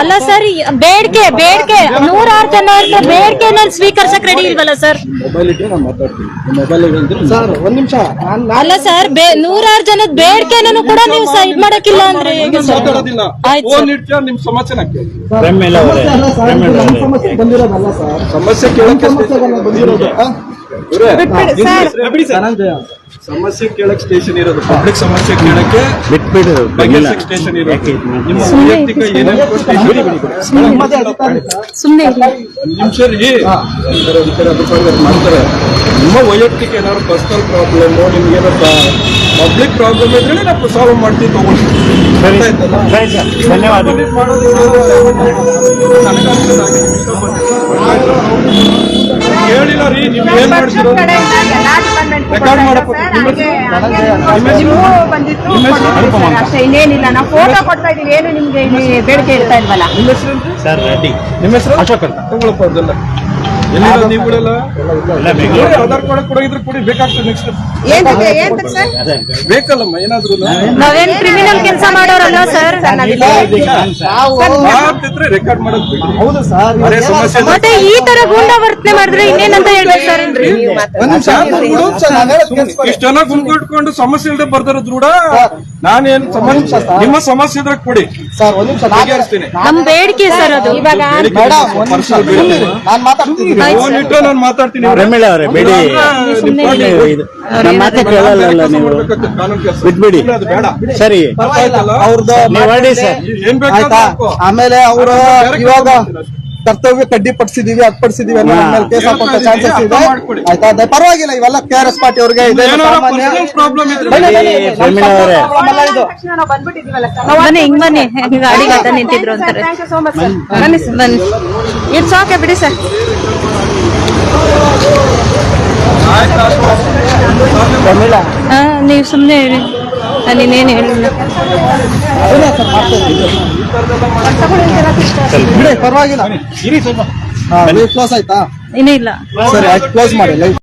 ಅಲ್ಲ ಸರ್ ಬೇಡಿಕೆ ಬೇಡಿಕೆ. ನೂರಾರು ಜನ ಇರ್ತಾರೆ ಬೇಡಿಕೆ ನಾನು ಸ್ವೀಕರಿಸಕ್ ರೆಡಿ ಇಲ್ವಲ್ಲ ಸರ್ ಮೊಬೈಲ್ ನಾನು ಮಾತಾಡ್ತೀನಿ ಮೊಬೈಲ್ ಅಂದ್ರೆ ಸರ್ ಒಂದ್ ನಿಮಿಷ. ಅಲ್ಲ ಸರ್ ನೂರಾರು ಜನದ ಬೇಡಿಕೆನೂ ಕೂಡ ನೀವು ಸೈಡ್ ಇದ್ ಮಾಡಕ್ಕಿಲ್ಲ ಅಂದ್ರೆ ಸಮಸ್ಯೆ ಸಮಸ್ಯೆ ಕೇಳಕ್ ಸ್ಟೇಷನ್ ಇರೋದು ಪಬ್ಲಿಕ್ ಸಮಸ್ಯೆ ಕೇಳಕ್ಕೆ ಬಿಟ್ಬಿಡು ಸ್ಟೇಷನ್ ಇರೋದು. ನಿಮ್ಮ ವೈಯಕ್ತಿಕ ಏನೇನು. ಒಂದ್ ನಿಮಿಷ ರೀ ಮಾಡ್ತಾರೆ ನಿಮ್ಮ ವೈಯಕ್ತಿಕ ಏನಾದ್ರು ಪರ್ಸನಲ್ ಪ್ರಾಬ್ಲಮ್ ನಿಮ್ಗೆ ಏನೋ ಪಬ್ಲಿಕ್ ಪ್ರಾಬ್ಲಮ್ ಇದ್ರೆ ನಾವು ಸಾಲ್ವ್ ಮಾಡ್ತೀವಿ ಸರ್. ಧನ್ಯವಾದಗಳು. ಹೇಳಿಲ್ಲ ರೀ ನೀವು ಏನ್ ಮಾಡ್ತಿರೋ ರೆಕಾರ್ಡ್ ಅಷ್ಟೇ ಇನ್ನೇನಿಲ್ಲ. ನಾವು ಫೋಟೋ ಕೊಡ್ತಾ ಇದೀವಿ ಏನು ನಿಮ್ಗೆ ಇಲ್ಲಿ ಬೇಡಿಕೆ ಇರ್ತಾ ಇಲ್ವಲ್ಲ? ನಿಮ್ಮ ಹೆಸರು ಸರ್ ರೆಡ್ಡಿ ನಿಮ್ಮ ಹೆಸರು? ಅಶೋಕ್ ಅಂತ. ತಗೊಳಪ್ಪ ಅದೆಲ್ಲ. ಎಲ್ಲಿರೋದು ನೀವುಗಳೆಲ್ಲ ಬೆಂಗಳೂರು ಆಧಾರ್ ಕಾರ್ಡ್ ಕೊಡಗಿದ್ರೆ ಕೊಡಿ ಬೇಕಾಗ್ತದೆ ನೆಕ್ಸ್ಟ್ ಏನ್ ಏನ್ ಸರ್ ಅದೇ ಬೇಕಲ್ಲಮ್ಮ ಏನಾದ್ರು ನಾವೇನ್ ಕ್ರಿಮಿನಲ್ ಕೆಲಸ ಮಾಡೋರಲ್ಲ ಸರ್ ಮಾತಿದ್ರೆ ರೆಕಾರ್ಡ್ ಮಾಡೋದು ಹೌದು ಸರ್. ಅದೇ ಸಮಸ್ಯೆ ಇದೆ. ಮತ್ತೆ ಈ ತರ ಗೂಂಡ ವರ್ತನೆ ಮಾಡಿದ್ರೆ ಇನ್ನೇನಂತ ಹೇಳ್ಬೇಕು ಸರ್ ಒಂದ್ ನಿಮಿಷ ಬಿಡು ಸರ್, ನಾನ್ ಹೇಳೋದ್ ಕೇಳಿಸ್ಕೊಳ್ಳಿ. ಇಷ್ಟ ಜನ ಗುಂಪಿಟ್ಕೊಂಡು ಸಮಸ್ಯೆ ಇಲ್ಲದೆ ಬರ್ತಾರ ದೃಢ ನಾನೇನ್ ಸಮಸ್ಯೆ ನಿಮ್ಮ ಸಮಸ್ಯೆ ಇದ್ರೆ ಕೊಡಿ. ಸರ್ ಒಂದ್ ನಿಮಿಷ ನಾನ್ ಬಗೆಹರಿಸ್ತೀನಿ ನಮ್ ಬೇಡಿಕೆ ಸರ್ ಅದು. ಇವಾಗ ನಾನು ಮಾತಾಡ್ತೀನಿ. ರಮೇಳ ಅವರೇ ಬೇಡಿ. ನಮ್ಮ ಮಾತೇ ಕೇಳಲ್ಲ ನೀವು. ಕಾನೂನು ಕೆಲಸ. ಬಿಟ್ಬಿಡಿ ಅದು ಬೇಡ. ಸರಿ? ಅವ್ರದ್ದು ಸರ್. ಏನ್ ಬೇಕಾದ್ರೂ ಆಮೇಲೆ ಅವರು ಇವಾಗ ಕರ್ತವ್ಯ ಕಡ್ಡಿ ಪಡಿಸಿದೀವಿ ಅದ್ ಪಡಿಸಿದೀವಿ ಅನ್ನೋ. ಮೇಲೆ ಕೇಸ್ ಹಾಕುವಂತ ಚಾನ್ಸಸ್ ಇದೆ. ಆಯ್ತಾ? ಅದೇ ಪರವಾಗಿಲ್ಲ ಇವೆಲ್ಲ ಕೆ ಆರ್ ಎಸ್ ಪಾರ್ಟಿ ಅವ್ರಿಗೆ ಇದೆ. ಸಾಮಾನ್ಯ ಬನ್ನಿ, ಹಿಂಗ್ ಗಾಡಿ ಗದ್ದ ನಿಂತಿದ್ರು ಅಂತಾರೆ. ಬನ್ನಿ. ಬನ್ನಿ ಇಟ್ಸ್ ಓಕೆ ಬಿಡಿ ಸರ್. ನೀವು ಸುಮ್ಮನೆ ಹೇಳಿ ನಾನು ಇನ್ನೇನು ಹೇಳಿಲ್ಲ. ಪರವಾಗಿಲ್ಲ. ಇರಿ ಸ್ವಲ್ಪ ಕ್ಲೋಸ್ ಆಯ್ತಾ? ಇನ್ನೂ ಇಲ್ಲ. ಸರಿ ಆಯ್ತು ಕ್ಲೋಸ್ ಮಾಡಿ